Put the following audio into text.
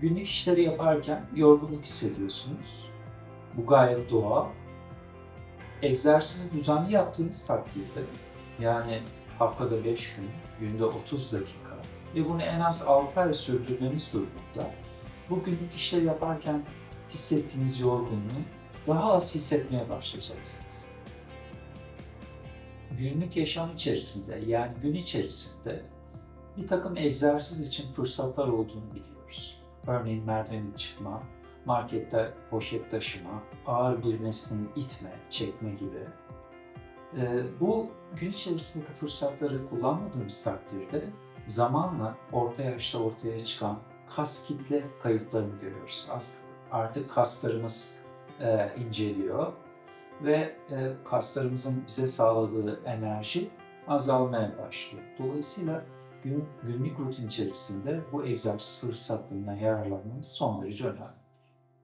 Günlük işleri yaparken yorgunluk hissediyorsunuz. Bu gayet doğal. Egzersizi düzenli yaptığınız takdirde yani haftada 5 gün, günde 30 dakika ve bunu en az 6 ay sürdürmeniz durumunda bu günlük işleri yaparken hissettiğiniz yorgunluğu daha az hissetmeye başlayacaksınız. Günlük yaşam içerisinde yani gün içerisinde bir takım egzersiz için fırsatlar olduğunu biliyoruz. Örneğin merdiven çıkma, markette poşet taşıma, ağır bir nesneyi itme, çekme gibi. Ee, bu gün içerisindeki fırsatları kullanmadığımız takdirde zamanla orta yaşta ortaya çıkan kas kitle kayıplarını görüyoruz. Artık kaslarımız e, inceliyor ve e, kaslarımızın bize sağladığı enerji azalmaya başlıyor. Dolayısıyla gün, günlük rutin içerisinde bu egzersiz fırsatlarından yararlanmamız son derece önemli.